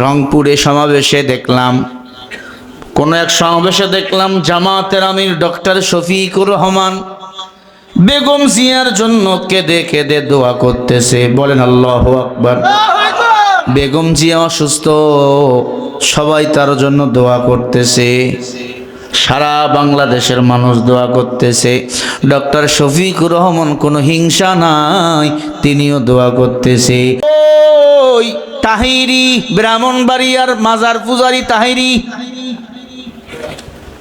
রংপুরে সমাবেশে দেখলাম, কোন এক সমাবেশে দেখলাম জামাতের আমির ডক্টর শফিকুর রহমান বেগম জিয়ার জন্য কেঁদে কেঁদে দোয়া করতেছে। বলেন, আল্লাহ আকবার। বেগম জিয়া অসুস্থ, সবাই তার জন্য দোয়া করতেছে। সারা বাংলাদেশের মানুষ দোয়া করতেছে। ডক্টর শফিকুর রহমান, কোনো হিংসা নাই, তিনিও দোয়া করতেছে। ওই তাহিরি ব্রাহ্মণবাড়িয়ার মাজার পূজারি তাহিরি।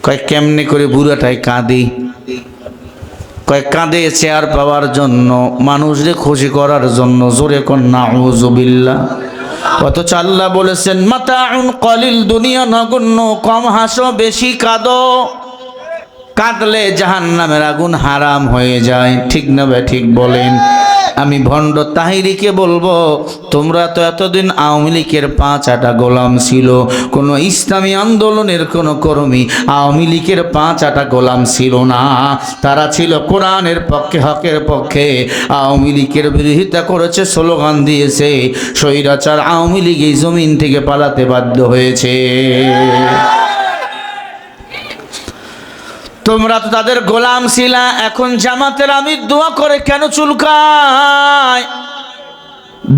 কয়, কেমনে করে বুড়াটাই কাঁদে। কয়, কাঁদে চেয়ার পাওয়ার জন্য মানুষদের খুশি করার জন্য, জোরে কন্যা অথচ আল্লাহ বলেছেন, মাতাউন কলিল দুনিয়া নগণ্য, কম হাসো, বেশি কাঁদো। কাঁদলে জাহান নামের আগুন হারাম হয়ে যায়। ঠিক না বে, ঠিক বলেন। আমি ভণ্ড তাহিরিকে বলব, তোমরা তো এতদিন আওয়ামী লীগের পাঁচ আটা গোলাম ছিল। কোনো ইসলামী আন্দোলনের কোনো কর্মী আওয়ামী লীগের পাঁচ আটা গোলাম ছিল না। তারা ছিল কোরআনের পক্ষে, হকের পক্ষে। আওয়ামী লীগের বিরোধিতা করেছে, স্লোগান দিয়েছে। স্বৈরাচার আওয়ামী লীগ এই জমিন থেকে পালাতে বাধ্য হয়েছে। তোমরা তো তাদের গোলাম ছিলা, এখন জামাতের আমি দোয়া করে কেন চুলকায়?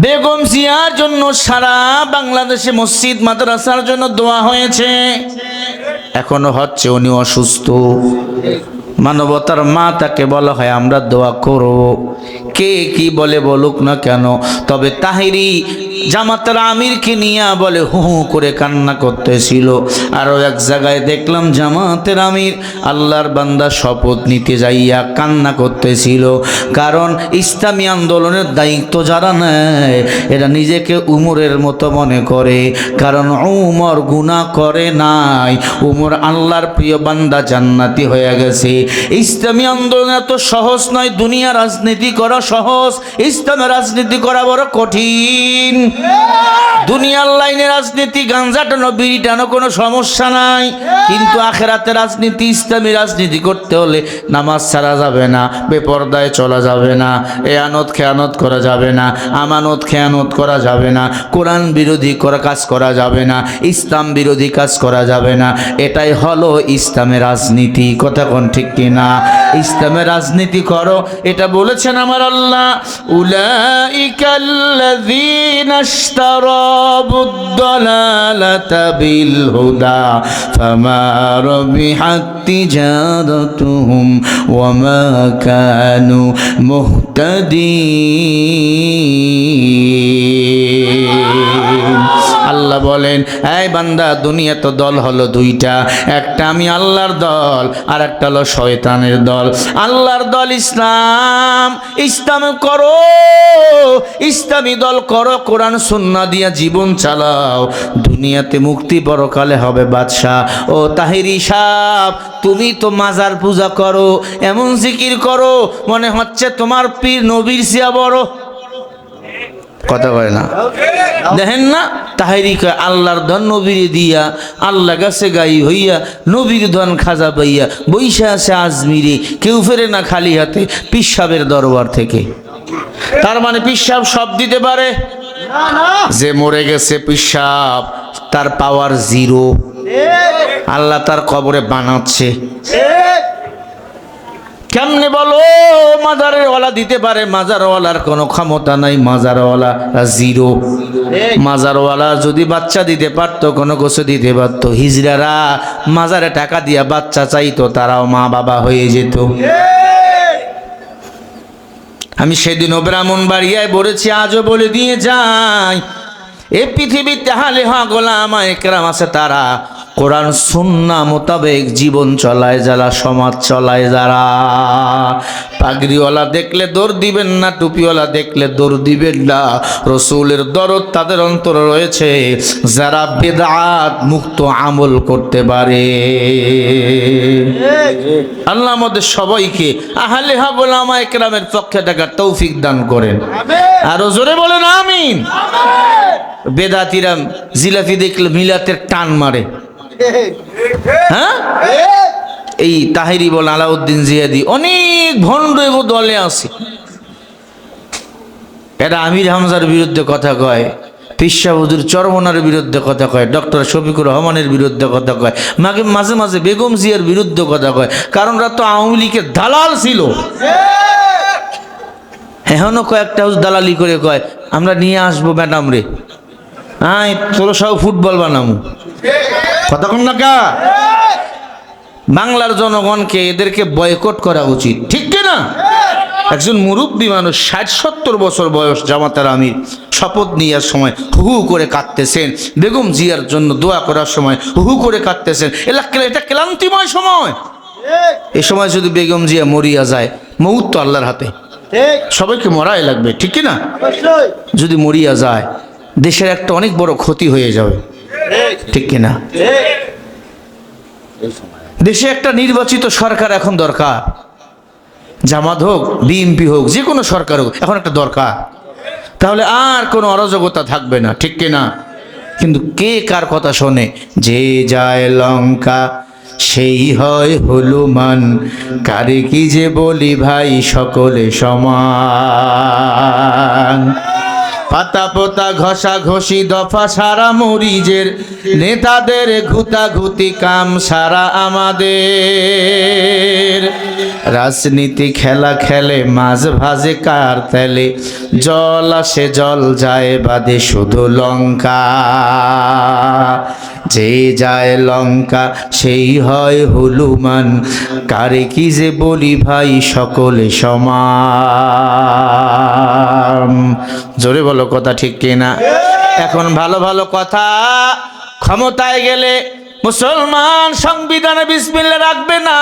বেগম জিয়ার জন্য সারা বাংলাদেশে মসজিদ, মাদ্রাসার জন্য দোয়া হয়েছে। এখনও হচ্ছে উনি অসুস্থ। মানবতার মা তাকে বলা হয়, আমরা দোয়া করব। কে কি বলে বলুক না কেন? তবে তাহিরি জামাতার আমিরকে নিয়ে বলে হু হু করে কান্না করতেছিল। আরও এক জায়গায় দেখলাম জামাতের আমির আল্লাহর বান্দা শপথ নিতে যাইয়া কান্না করতেছিল। কারণ ইসলামী আন্দোলনের দায়িত্ব যারা নেয়, এরা নিজেকে উমরের মতো মনে করে। কারণ উমর গুণা করে নাই। উমর আল্লাহর প্রিয় বান্দা জান্নাতি হয়ে গেছে। ইসলামী আন্দোলন এত সহজ নয়, দুনিয়া রাজনীতি করা সহজ। ইসলামের রাজনীতি করা বড় কঠিন। দুনিয়ার লাইনে রাজনীতি গাঞ্জা টানো কোনো সমস্যা নাই। কিন্তু আখেরাতে রাজনীতি, ইসলামী রাজনীতি করতে হলে নামাজ ছাড়া যাবে না, বেপর্দায় চলা যাবে না এ আনত খেয়ানত করা যাবে না, আমানত খেয়ানত করা যাবে না, কোরআন বিরোধী করা কাজ করা যাবে না, ইসলাম বিরোধী কাজ করা যাবে না। এটাই হলো ইসলামের রাজনীতি। কথা কোন ঠিক কিনা ইসলামের রাজনীতি করো, এটা বলেছেন আমার আল্লাহ। উলাইকাল্লাযীনা اشتروا الضلالة بالهدى فما ربحت تجارتهم وما كانوا مهتدين আল্লাহ বলেন, এই বান্দা, দুনিয়া তো দল হলো দুইটা। একটা আমি আল্লাহর দল, আর একটা হলো শয়তানের দল। আল্লাহর দল ইসলাম ইসলাম করো। ইসলামী দল করো, কোরআন, সুন্না দিয়া জীবন চালাও। দুনিয়াতে মুক্তি পরকালে হবে বাদশাহ। ও তাহিরি সাহ তুমি তো মাজার পূজা করো, এমন জিকির করো, মনে হচ্ছে তোমার পীর নবীর সিয়া বড়। কথা কয় না। দেখেন না তাহারি কয় আল্লাহর ধন নবীর দিয়া, আল্লাহ গাছে গাই হইয়া, নবীর ধন খাজা পাইয়া, বৈশা আছে আজমিরে, কেউ ফেরে না খালি হাতে, পিসাবের দরবার থেকে। তার মানে পিসাব সব দিতে পারে? যে মরে গেছে পিসাব, তার পাওয়ার জিরো। আল্লাহ তার কবরে বানাচ্ছে। কেমনে বলো? মাজারের ওয়ালা দিতে পারে মাজারওয়ালার কোনো ক্ষমতা নাই মাজারওয়ালা জিরো। মাজারওয়ালা যদি বাচ্চা দিতে পারতো কোনো কিছু দিতে পারতো হিজড়ারা মাজারে টাকা দিয়া বাচ্চা চাইতো তারাও মা বাবা হয়ে যেত। আমি সেদিনও ব্রাহ্মণ বাড়িয়ায় বলেছি আজও বলে দিয়ে যাই। এ পৃথিবীতে হালে হা গোলাম একরাম আছে তারা। কোরআন সুন্না মোতাবেক জীবন চলায় যারা সমাজ চলায় যারা। পাগড়িওয়ালা দেখলে দৌড় দিবেন না টুপিওয়ালা দেখলে দৌড় দিবেন না। রসুলের দরদ তাদের অন্তর রয়েছে যারা বেদাত মুক্ত আমল করতে পারে। আল্লাহ আমাদের সবাইকে আহলে হা গোলামা একরামের পক্ষে টাকার তৌফিক দান করেন। আরও জোরে বলেন আমিন। বেদাতিরা জিলাপি দেখলে মিলাতের টান মারে। হ্যাঁ? এই তাহিরি বল আলাউদ্দিন জিয়াদি, অনেক ভণ্ড দলে আছে। এরা আমির হামজার বিরুদ্ধে কথা কয় পিসা হুজুর চরমনার বিরুদ্ধে কথা কয়, ডক্টর শফিকুর রহমানের বিরুদ্ধে কথা কয় মাকে মাঝে মাঝে বেগম জিয়ার বিরুদ্ধে কথা কয়, কারণ ওরা তো আওয়ামী লীগের দালাল ছিল। এখনও কয়েকটা হুজুর দালালি করে কয়, আমরা নিয়ে আসব ম্যাডাম রে। হ্যাঁ তোর সব ফুটবল বানামু। কন বাংলার জনগণকে এদেরকে বয়কট করা উচিত। ঠিক কি না? একজন মুরব্বী মানুষ ষাট সত্তর বছর বয়স জামাতার আমির শপথ নেওয়ার সময় হু হু করে কাঁদতেছেন। বেগম জিয়ার জন্য দোয়া করার সময় হু করে কাঁদতেছেন। এটা ক্লান্তিময় সময়। এ সময় যদি বেগম জিয়া মরিয়া যায় মৌত তো আল্লাহর হাতে। সবাইকে মরাই লাগবে ঠিক কি না? যদি মরিয়া যায় দেশের একটা অনেক বড় ক্ষতি হয়ে যাবে। ঠিক কিনা? দেশে একটা নির্বাচিত সরকার এখন দরকার। জামাত হোক বিএনপি হোক, যে কোনো সরকার হোক, এখন একটা দরকার। তাহলে আর কোনো অরাজকতা থাকবে না, ঠিক কিনা? কিন্তু কে কার কথা শোনে? যে যায় লঙ্কা, সেই হয় হলুমান কারে কি যে বলি ভাই, সকলে সমান। পাতা পোতা ঘষা ঘষি দফা সারা মরিজের নেতাদের ঘুতা ঘুতি কাম সারা আমাদের। রাজনীতি খেলা খেলে মাঝ ভাজে কার তেলে? জল আসে, জল যায়, বাদে শুধু লঙ্কা। যে যায় লঙ্কা, সেই হয় হলুমান কারে কি যে বলি ভাই, সকলে সমান। জোরে বলো। কথা ঠিক কিনা? এখন ভালো ভালো কথা, ক্ষমতায় গেলে মুসলমান সংবিধানে বিসমিল্লা রাখবে না।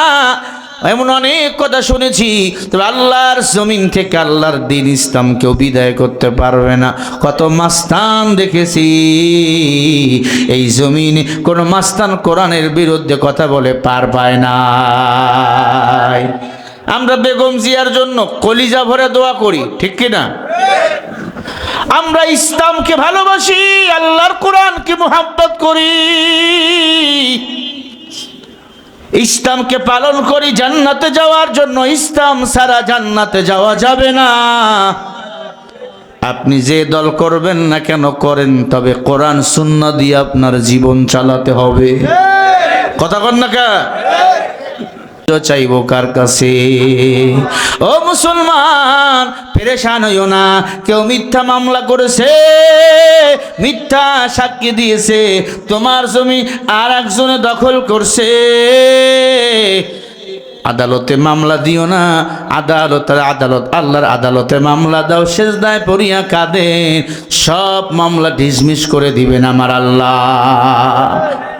এমন অনেক কথা শুনেছি, তবে আল্লাহর জমিন থেকে আল্লাহর দিন ইসলাম কেউ বিদায় করতে পারবে না। কত মাস্তান দেখেছি, এই জমিনে কোনো মাস্তান কোরআনের বিরুদ্ধে কথা বলে পার পায় না। আমরা বেগম জিয়ার জন্য কলিজা ভরে দোয়া করি, ঠিক কিনা? আমরা ইসলামকে ভালোবাসি আল্লাহর কোরআনকে মোহাব্বত করি। ইসলামকে পালন করি জান্নাতে যাওয়ার জন্য ইসলাম সারা জান্নাতে যাওয়া যাবে না। আপনি যে দল করবেন না কেন করেন তবে কোরআন শূন্য দিয়ে আপনার জীবন চালাতে হবে। কথা কন না কা? চাইব কার কাছে? ও মুসলমান, পেরেশান হইও না, কেউ মিথ্যা মামলা করেছে, মিথ্যা সাক্ষী দিয়েছে, তোমার জমি আর একজনে দখল করছে। আদালতে মামলা দিও না, আদালতের আদালত, আল্লাহর আদালতে মামলা দাও, সেজদায় পড়িয়া কাঁদেন, সব মামলা ডিসমিস করে দিবেন আমার আল্লাহ।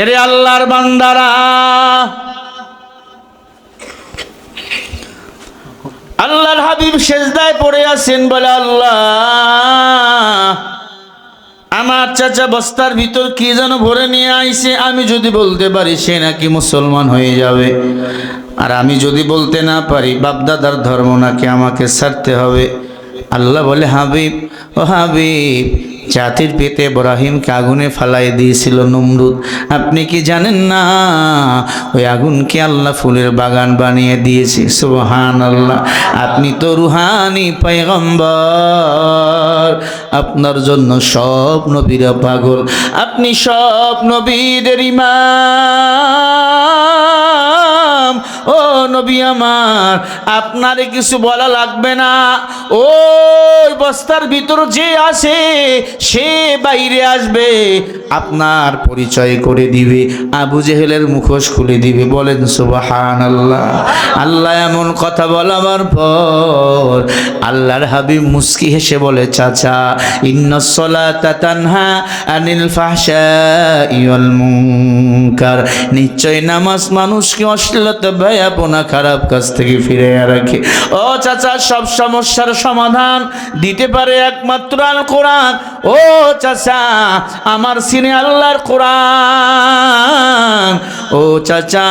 এরে আল্লাহর বান্দারা। আল্লাহর হাবিব সেজদায় পড়ে আছেন বলে আল্লাহ। আমার চাচা বস্তার ভিতর কি যেন ভরে নিয়ে আইছে, আমি যদি বলতে পারি সে নাকি মুসলমান হয়ে যাবে। আর আমি যদি বলতে না পারি, বাপদাদার ধর্ম নাকি আমাকে ছাড়তে হবে। আল্লাহ বলে, হাবিব, ও হাবিব জাতির পেতে ইব্রাহিমকে আগুনে ফালাই দিয়েছিল নমরুদ। আপনি কি জানেন না? ওই আগুনকে আল্লাহ ফুলের বাগান বানিয়ে দিয়েছে। সুবহান আল্লাহ আপনি তো রুহানি পয়গম্বর। আপনার জন্য সব নবীরা পাগল। আপনি সব নবীদের ইমাম ও নবী আমার, আপনারে কিছু বলা লাগবে না। ওই বস্তার ভিতর যে আসে, সে বাইরে আসবে। আপনার পরিচয় করে দিবে, আবু জেহেলের মুখোশ খুলে দিবে, বলেন সুবাহান আল্লাহ আল্লাহ এমন কথা বলাবার পর। আল্লাহর হাবিব মুস্কি হেসে বলে, চাচা ইন্নসলাতা তানহা আনিল ফাহশাই ওয়াল মুনকার। নিশ্চয় নামাজ মানুষকে অশ্লীলতা ভয়াপনা খারাপ কাজ থেকে ফিরে রাখে। ও চাচা, সব সমস্যার সমাধান দিতে পারে একমাত্র আল কোরআন। ও চাচা, আমার সিনে আল্লাহর কোরআন। ও চাচা,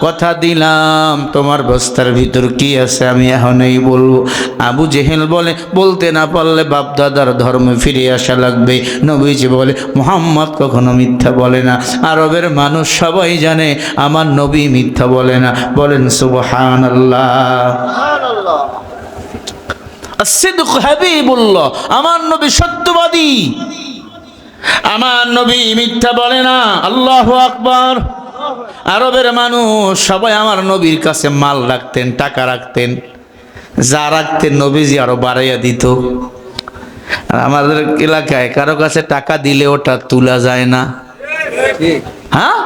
কথা দিলাম, তোমার বস্তার ভিতর কি আছে আমি এখনই বলব। আবু জেহেল বলে, বলতে না পারলে বাপ দাদার ধর্মে ফিরে আসা লাগবে। নবীজি বলে, মোহাম্মদ কখনো মিথ্যা বলে না। আরবের মানুষ সবাই জানে, আমার নবী মিথ্যা বলে না। বলেন সুবহান হাবিবুল্লাহ আমার নবী সত্যবাদী। আমার নবী মিথ্যা বলে না আল্লাহ আকবর। আরবের মানুষ সবাই আমার নবীর কাছে মাল রাখতেন টাকা রাখতেন। যা রাখতেন নবীজি আরও বাড়াইয়া দিত। আর আমাদের এলাকায় কারও কাছে টাকা দিলে ওটা তোলা যায় না। হ্যাঁ?